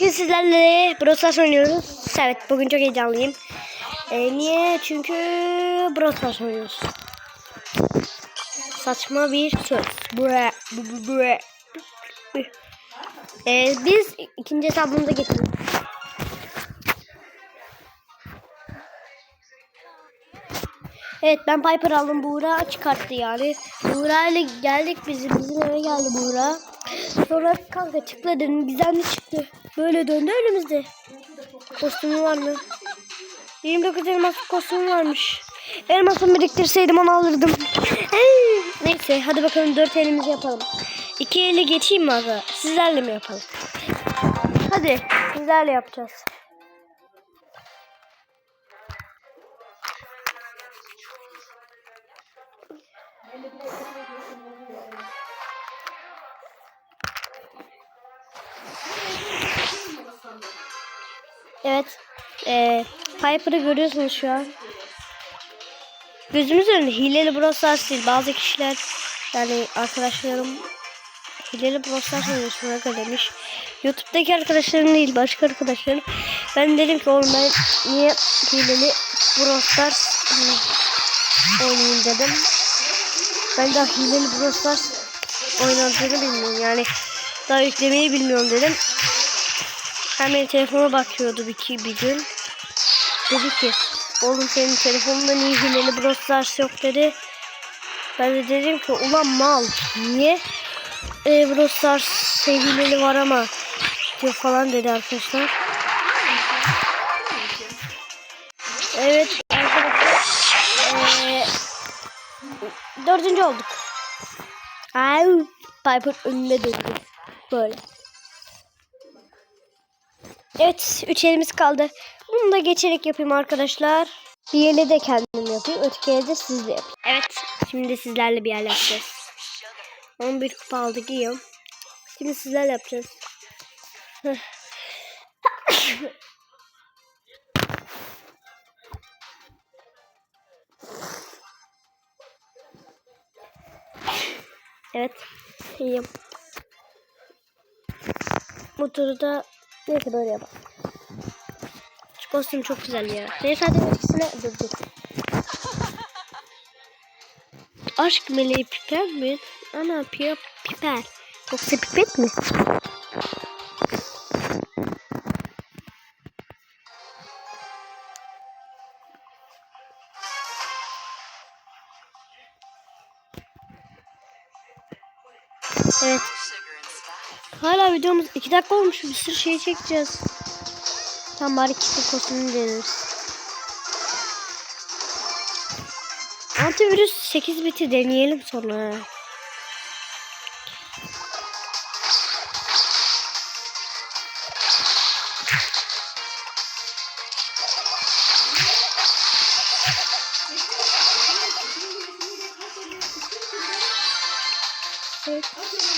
Bugün sizlerle Brawl Stars oynuyoruz. Evet bugün çok heyecanlıyım. Ee, niye? Çünkü Brawl Stars oynuyoruz. Saçma bir söz. Bre. Ee, biz ikinci hesabımıza geçelim. Evet ben Piper aldım. Buğra çıkarttı yani. Buğra ile geldik bizim. Bizim eve geldi Buğra. Sonra kanka çıkla dedim. Gizemli çıktı. Böyle döndü önümüzde. Kostümü var mı? 29 elmas kostümü varmış. Elmasımı biriktirseydim onu alırdım. Neyse hadi bakalım 4 elimizi yapalım. 2 eli geçeyim mi abi? Sizlerle mi yapalım? Hadi sizlerle yapacağız. Evet. Ee, Piper'ı görüyorsunuz şu an. Gözümüz önünde hileli Brawl değil. Bazı kişiler yani arkadaşlarım hileli Brawl Stars oynuyor bırak demiş. Youtube'daki arkadaşlarım değil başka arkadaşlarım. Ben dedim ki oğlum ben niye hileli Brawl Stars oynayayım dedim. Ben daha hileli Brawl Stars oynadığını bilmiyorum yani. Daha yüklemeyi bilmiyorum dedim. Hemen telefona bakıyordu bir, ki, bir gün. Dedi ki oğlum senin telefonunda niye hileli Brawl Stars yok dedi. Ben de dedim ki ulan mal niye e, Brawl Stars şey var ama diyor falan dedi arkadaşlar. Evet arkadaşlar e, dördüncü olduk. Ay Piper önüne döndü. Böyle. Evet, üç elimiz kaldı. Bunu da geçerek yapayım arkadaşlar. Bir eli de kendim yapayım. Öteki eli de siz de yapın. Evet, şimdi sizlerle bir yer yapacağız. 11 kupa aldık yiyorum. Şimdi sizlerle yapacağız. Evet, iyiyim. Bu turda neyse böyle yapalım. Şu kostüm çok güzel ya. Neyse hadi etkisine dur dur. Aşk meleği piper mi? Ana piper. piper. Yoksa pipet mi? Evet. Hala videomuz 2 dakika olmuş. Bir sürü şey çekeceğiz. Tam bari kişi kostümünü deneriz. Antivirüs 8 biti deneyelim sonra.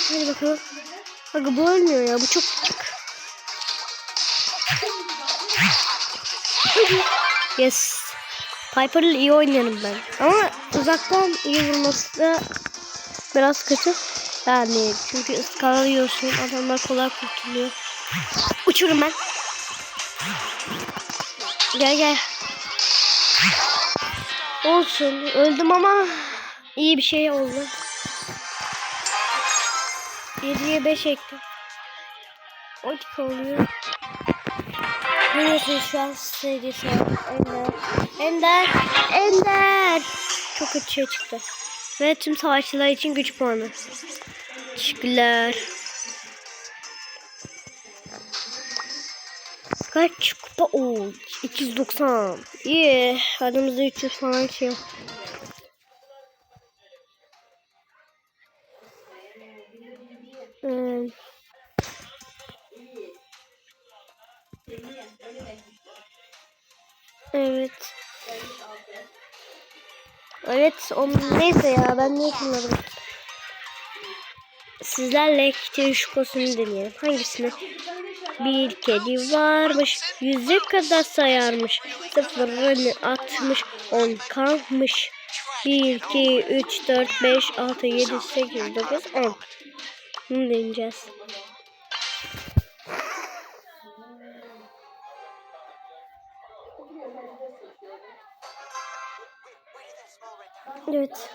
Hadi bakalım. Bak bu ölmüyor ya. Bu çok küçük. Yes. Piper'la iyi oynarım ben. Ama uzaktan iyi vurması da biraz kötü. Yani çünkü ıskalıyorsun. Adamlar kolay kurtuluyor. Uçurum ben. Gel gel. Olsun. Öldüm ama iyi bir şey oldu. 7'ye 5 ektim. 12 oluyor. Biliyorsunuz şu an serisi Ender. Ender. Ender. Çok kötü şey çıktı. Ve tüm savaşçılar için güç puanı. Teşekkürler. Kaç kupa? Oo, 290. İyi. Aramızda 300 falan şey yok. Evet. Evet, o neyse ya ben niye kullanırım? Sizlerle kedi şu kostümü deneyelim. Hangisini? Bir kedi varmış, yüze kadar sayarmış. Sıfırını atmış, on kalmış. 1, 2, 3, 4, 5, 6, 7, 8, 9, 10. Bunu deneyeceğiz. Evet.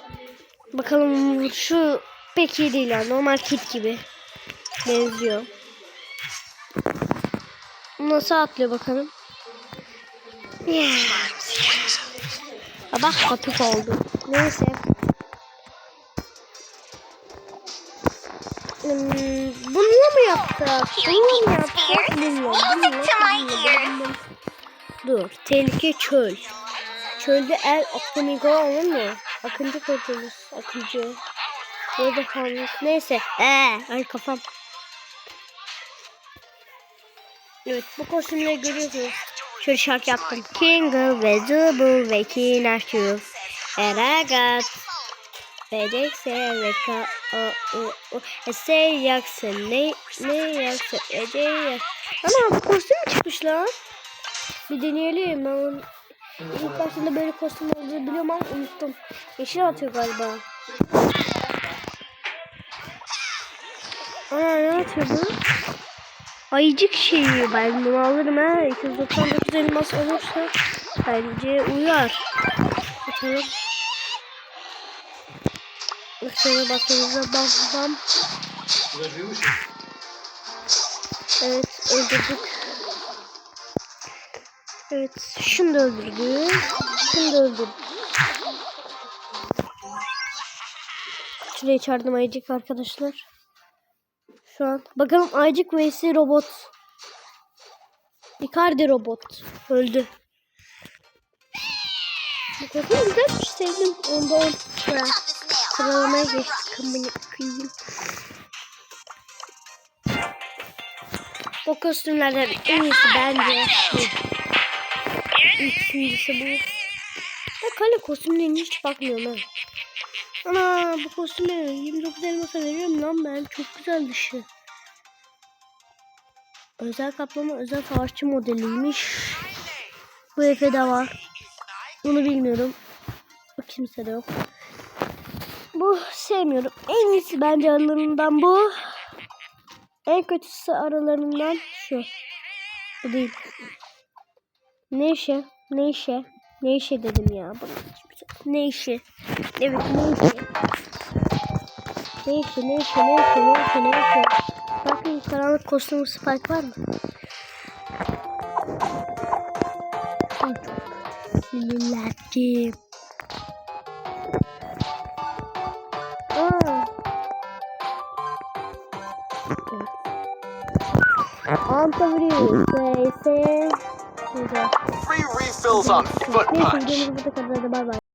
Bakalım şu pek iyi değil yani. Normal kit gibi. Benziyor. Nasıl atlıyor bakalım. Yeah. Bak hafif oldu. Neyse. Hmm, bununla mı yaptık? Bununla mı yaptık? Bilmiyorum. Dur. Tehlike çöl. Çölde el aklımigo olur mu? Akıncı kurtulur. Akıncı. Ya da kanlık. Neyse. Ee, ay kafam. Evet bu kostümleri görüyorsunuz. Şöyle şarkı yaptım. Kingle ve Zubu ve Kinaşu. Eragat. Bedekse ve ka o o o ese yaksın ne ne yaksın ece yak. Ana bu kostüm çıkmış lan? Bir deneyelim onu- İlk başında böyle kostüm olduğunu biliyorum ama unuttum. Yeşil atıyor galiba. Ana ne atıyor bu? Ayıcık şeyi ben bunu alırım ha. 299 elmas olursa bence uyar. Bakalım. Şöyle baktığımızda bam bam. Evet öldürdük. Evet şunu da öldürdük. Şunu da öldürdük. Şuraya çağırdım ayıcık arkadaşlar. Şu an. Bakalım ayıcık vs robot. Icardi robot. Öldü. Bu kadar güzelmiş sevdim. Onda on. Ya. Sıralamaya geçtik. Kımını kıyayım. Bu kostümlerden en iyisi bence şu. İkincisi bu. Ya kale kostümlerine hiç bakmıyorum ha. Ana bu kostüme 29 elmasa veriyorum lan ben. Çok güzel dışı. Özel kaplama özel savaşçı modeliymiş. Bu Efe'de var. Bunu bilmiyorum. Bu kimse de yok. Bu sevmiyorum. En iyisi bence aralarından bu. En kötüsü aralarından şu. Bu değil. Ne işe? Ne işe? Ne işe dedim ya. Ne işe? Evet ne işe? Ne işe? Ne işe? Ne işe? Ne işe? Ne işe? Bakın karanlık kostümü spike var mı? Sinirlendim. Aa. Antavirüs vs. Güzel. Free refills on foot Neyse punch. videomuz burada kadar. Bay bay.